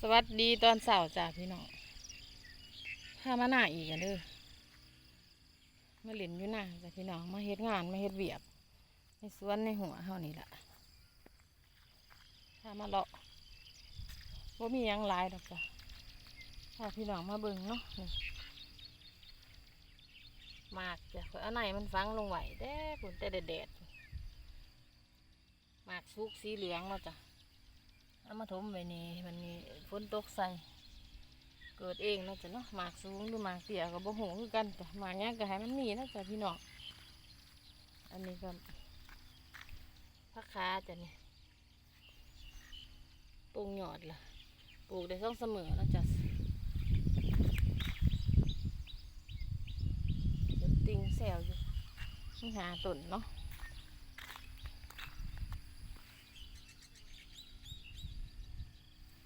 สวัสดีตอนเสาร์จ้าพี่น้องพามาหน้าอีกกันเด้อมาเล่นอยู่หน้าจ้ะพี่น้องมาเฮ็ดงานมาเฮ็ดเวียกในสวนในหัวเฮานี่แหละพามาเลาะว่ามียังหลายดอกจ้ะพาพี่น้องมาเบิ่งเนาะนี่มากจ้ะข้อยเอาไหนมันฟังลงไหวแด้ปุ่นแต่แดดมากสุกสีเหลืองเนาะจ้ะ เอามาถมไว้นี่มันมีฝนตกใส่ เกิดเองนะจ้ะเนาะหมากสูงหรือหมากเตี้ยก็บ่หูคือกันจ้ะหมากเนี้ยก็ให้มันมีนะจ้ะพี่น้องอันนี้ก็พักคาจ้ะนี่ปลูกหยอดล่ะปลูกได้สองเสมอนะจ้ะติงแซวอยู่นี่หาต้นเนาะ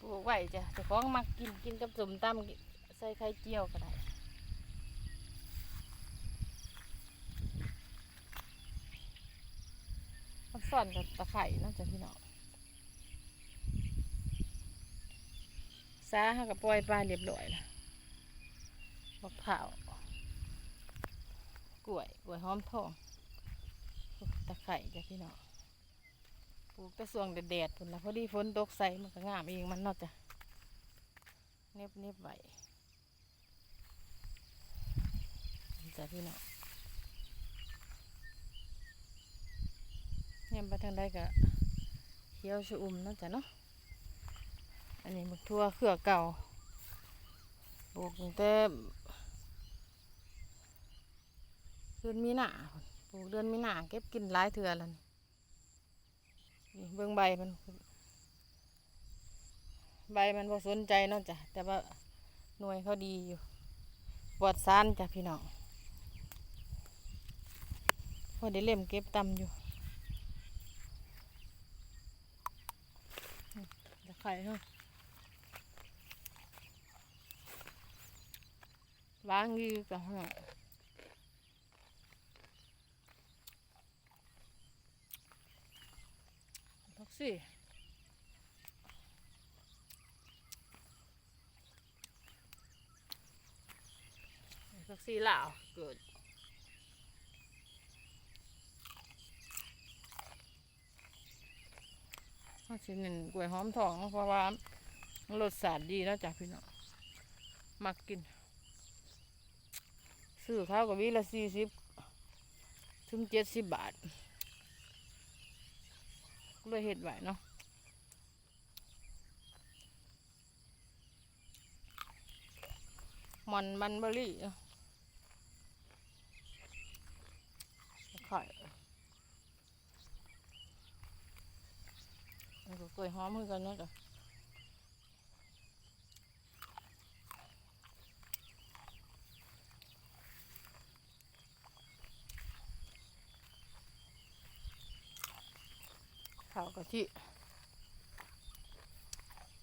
ปลู กไว้จ้ะจะของมักกินกินกับสมตำใส่ไข่เจียวก็ได้มันซ่อนกับตะไคร่เนาจะพี่น้องซาห้ากับปล่อยปลาเรียบร้อยละมะพร้าวกล้วยกล้วยหอมทองตะไคร่จ้ะพี่น้อง ลูกแต่ส่วงแดดๆพุ่นละพอดีฝนตกใส่มันก็งามเองมันเนาะจ้ะเน็บเน็บๆไว้จ้ะพี่น้องเนี่ยไปทางใดก็เขียวชอุ่มเนาะจ้ะเนาะอันนี้มักทั่วเครือเก่าปลูกตั้งแต่เดือนมีนาปลูกเดือนมีนาเก็บกินหลายเถื่อแล้วนี่นี่ เบื้องใบมัน ใบมันพอสนใจเนาะจ้ะแต่ว่าหน่วยเขาดีอยู่ปลอดสารจ้ะพี่น้องพอได้เล่มเก็บตำอยู่จะไข่เนาะล้างยืกับห้อง ทักซี่สักสี่เหล่าเกิดข้าวชิ้นหนึ่งกล้วยหอมทองเพราะว่านรสชาติดีแล้วจ้ะพี่น้องมักกิน ซื้อข้าวกับวิละสี่สิบถึงเจ็ดสิบบาท เลยเห็ดไหวเนาะมันมันเบอร์รี่ไข่แล้วก็กล้วยหอมเหมือนกันเนาะจ้ะาวกะทิ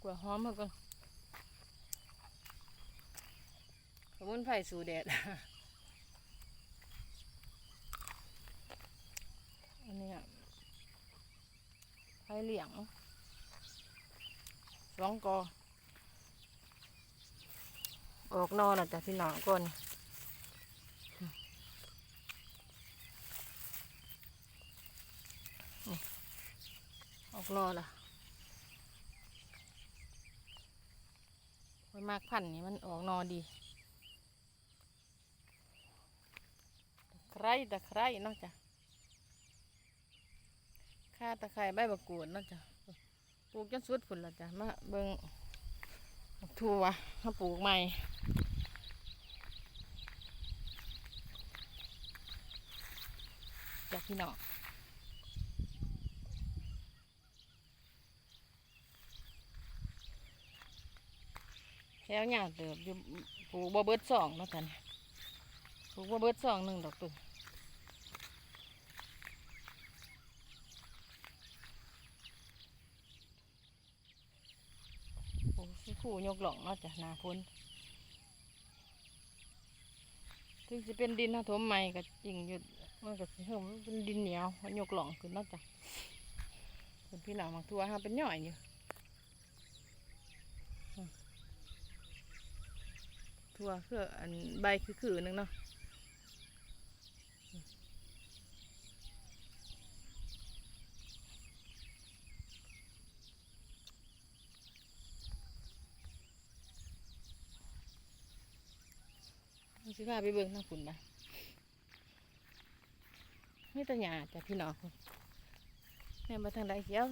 กล้วยหอมมือนกันสมุนไพรสูแดด อันนี้ไผ่เหลียงสองกอ ออกนอนแล้วจ้ะพี่น้องก่อนน ออกนอนละไว้มากพันนี่มันออกนอดีตะไคร้ตะไคร้เนาะจ้ะข้าตะไคร้ใบบักกูดเนาะจ้ะปลูกจนสุดผุนละจ้ะมาเบิ่งทั่วมาปลูกใหม่จ้ะพี่น้อง แถวเนี่ยเติบอยู่ปลูกบ่เบิดสองเนาะจ้ะเนี่ยปลูกบ่เบิดสองหนึ่งดอกตุ่โอ้สิขู่ยกหล่องเนาะจ้ะนาพ้นถึงจะเป็นดินนะถมใหม่ก็จริงอยู่มันก็สิเพิ่มเป็นดินเหนียวมันยกหล่องขึ้นเนาะจ้ะพี่น้องบางทัวฮะเป็นย่อยอยู่อืม ทั่วเพื่ออันใบคือๆนึงเนาะสิพาไปเบิ่งทางฝุ่นนะนี่ตะหยาจ้ะพี่น้องแม่นมาทางใดเขียว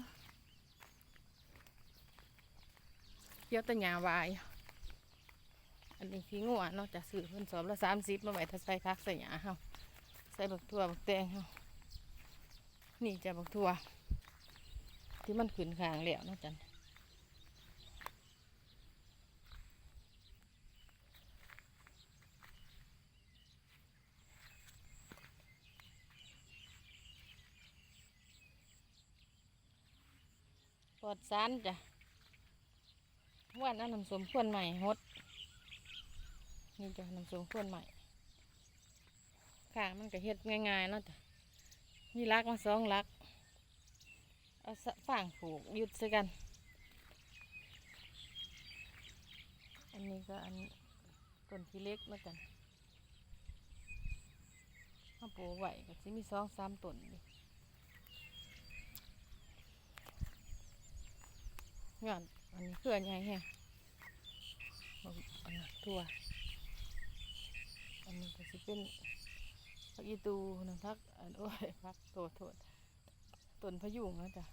เขียวตะหยาวาย อันนี้ขี้งัวเนาะจะซื้อเพิ่นสอบละสามสิบมาไว้ถ้าใส่พักใส่หยาเฮาใส่บักทั่วบักแตงเฮานี่จะบักทั่ว ที่มันขึ้นขางแล้วเนาะจันปลอดสารจ้ะว่านเอันน้ำสมควรใหม่ฮด นี่จ้ะน้ำส้มข้นใหม่ค่ะมันก็เฮ็ดง่ายๆเนาะจ้ะมีรักมาสองรักเอาสะฝ่งผูกยึดใส่กัน อันนี้ก็อันต้นขี้เล็กเนาะจ้ะถ้าปลูกไว้ก็สิมีสองสามต้นดิงานอันนี้เครือใหญ่แฮะอันนั้นทั่ว อันนี้ก็สิเป็นพักอีตูนะพักอันโอ้ยพักโทษโทษต้นพะยุงนะจ๊ะ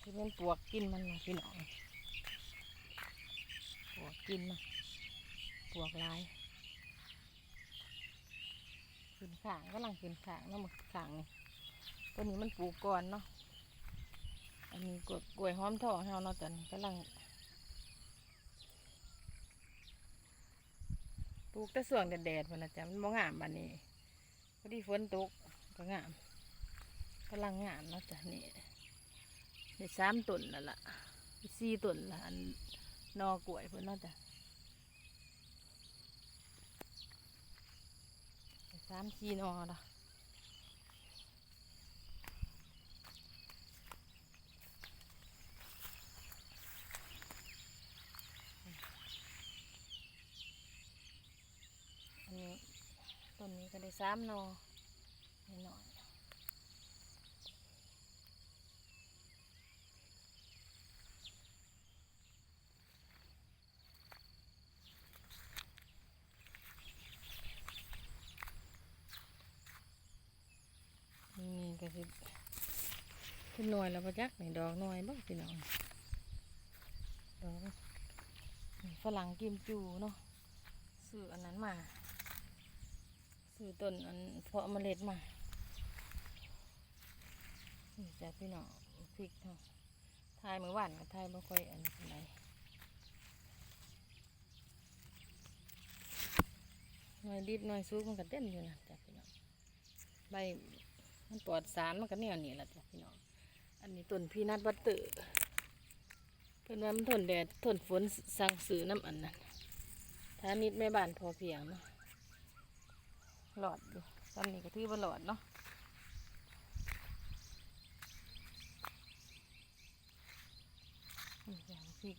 ที่เป็นปวกกินมันนะพี่น้อง กินมาปวกลายขึ้นขางก็ลังขึ้นขางเนาะมึกขางนี่ตัวนี้มันปลูกก่อนเนาะอันนี้กล้วยกล้วยหอมทองเฮาเนาะตอนนี้กำลังปลูกแต่ส่วงแดดๆมันนะจ๊ะมันบ่งามบันนี้พอดีฝนตกก็งามกำลังงามเนาะจ้ะนี่ได้สามต้นแล้วล่ะสี่ต้นละอัน นอกล้วยเพิ่นเนาะจ้ะสามสี่นอละอันนี้ต้นนี้ก็ได้สามนอหน่อย นี่ก็ สิเป็นหน่วยแล้วประจักนี่ดอกหน่วยบ้างพี่น้องดอกฝรั่งกิมจูเนาะซื้ออันนั้นมาซื้อต้นอันเพาะเมล็ดมานี่จ้ะพี่น้องพริกเนาะทายเมื่อวานกับทายไม่ค่อยอันนี้เป็นไรหน่วยดิบหน่วยซุกมันก็เต็มอยู่นะจ้ะพี่น้องใบ มันปลอดสารมันก็แนวนี้แหละจ้ะพี่น้อง อันนี้ต้นพีนัทบัตเตอร์เพิ่นว่ามันทนแดดทนฝนสั่งซื้อน้ำอันนั้นถ้านิดแม่บ้านพอเพียงเนาะหลอดอยู่ตอนนี้ก็ถือว่าหลอดเนาะอย่างพริก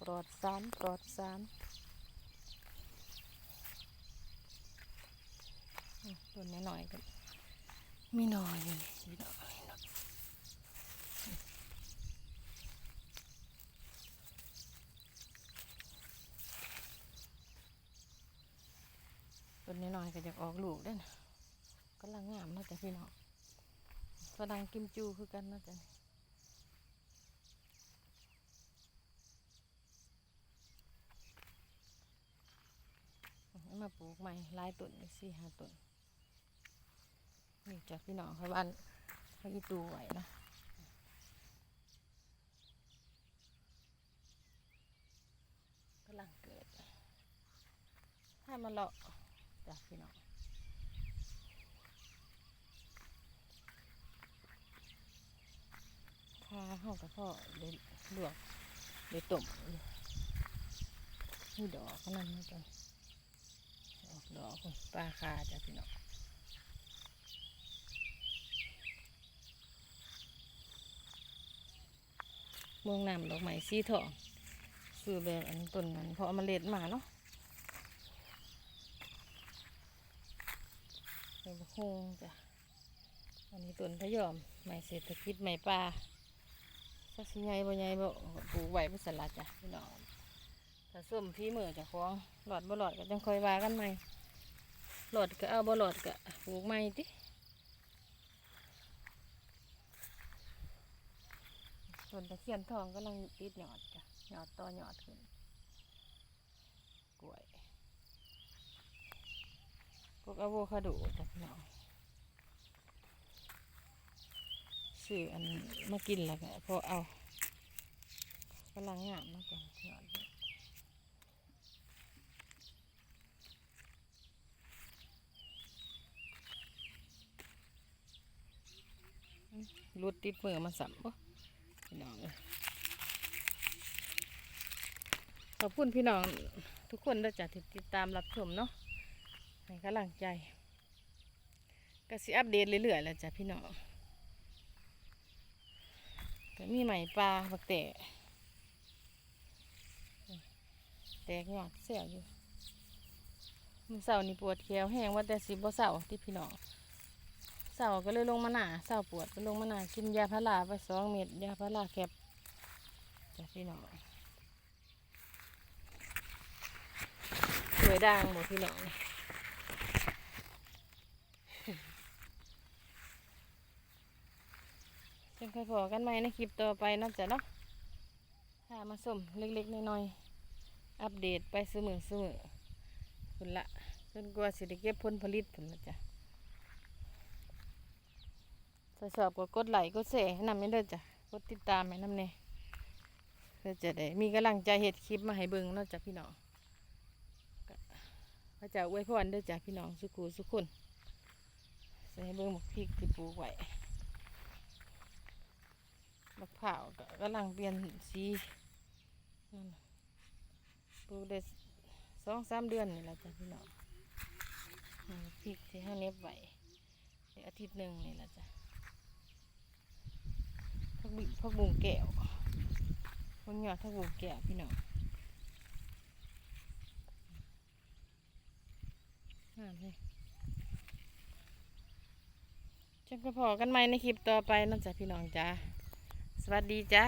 ปลอดสารปลอดสาร อืม ต้นน้อยๆกันมีหน่อยอยู่นี่มีน่อยต้นน้อยๆก็จะออกลูกได้นะกำลังงามนาะจ้ะพี่น้องฝรั่งกิมจูคือกันนาะจ้ะมาปลูกใหม่หลายต้นสี่ห้าต้น นี่จ้ะพี่น้องเขาบ้านเขาอีตูไหวนะกำลังเกิดถ้ามาเลาะจ้ะพี่น้องเฮากับพ่อเลยลวกเลยต้มนี่ดอกก็นั่นนะจ๊ะออกดอกปลาคาจ้ะพี่น้อง เมืองน้ำดอกไม้สีทองซื้อแบบอันต้นนั้นเพราะเอมาเล็ดมาเนาะเป็นบะฮงจ้ะอันนี้ต้นพะยอมไม้เศรษฐกิจไม้ป่าสักสิใหญ่บ่ใหญ่บ่ปลูกไว้เพื่สลัดจ้ะพี่น้องถ้าส้มพี่มือจะคล้องหลอดบ่หลอดก็จังค่อยว่ากันใหม่หลอดก็เอาบ่หลอดก็ปลูกใหม่ติ ต้นตะเคียนทองกำลังติดหยอดจ้ะหยอดต่อหยอดขึ้นกล้วยพวกอะโวคาโดจ้ะพี่น้องซื้ออันมากินแล้วก็พอเอากำลังงามเนาะจ้ะยอดเลยอืมรูดติดมือมาสัมบ่ พี่น้องเอ้ยขอบคุณพี่น้องทุกคนด้วยจ้ะที่ติดตามรับชมเนาะให้กำลังใจก็สิอัปเดตเรื่อยๆแล้วจ้ะพี่น้องก็มีไหม่ปลาบักแตะแตกยอดเสียอยู่มันเสานี่ปวดแขวแห้งว่าแต่สิบ่เสาที่พี่น้อง สาร์ก็เลยลงมาหนาเสาร์ปวดก็ลงมาหนากินยาพาราไปสองเม็ดยาพาราแคปจ้ะพี่น้องสวยด่างหมดพี่น้องนี่จังค่อยพอกันไหมในคลิปต่อไปนอกจากเนาะหามาสมเล็กๆน้อยๆอัปเดตไปเสมอเสมอๆพุ่นละจนกว่าสิได้เก็บผลผลิตพุ่นละจ้ะ ถ้าชอบก็กดไลค์กดแชร์ให้นำให้เด้อจ้ะกดติดตามให้นำเน่เพื่อจะได้มีกำลังใจเฮ็ดคลิปมาให้เบิ่งเนอกจากพี่น้องพระเจ้าอวยพรเด้อจ้ะพี่น้องสุขูสุขคนใส่เบิ่งหมกพริกที่ปลูกไว้มะพร้าวก็กำลังเปลี่ยนสีปลูกได้สองสามเดือนนี่แหละจ้ะพี่น้องพริกที่ห้าเน็บไว้อาทิตย์หนึ่งนี่แหละจ้ะ พักบิพักบุงแก้วคนหยอดพักบุงแก้วพี่น้องงามเลยจังก็พอกันไหมในคลิปต่อไปเนอกจากพี่น้องจ้าสวัสดีจ้า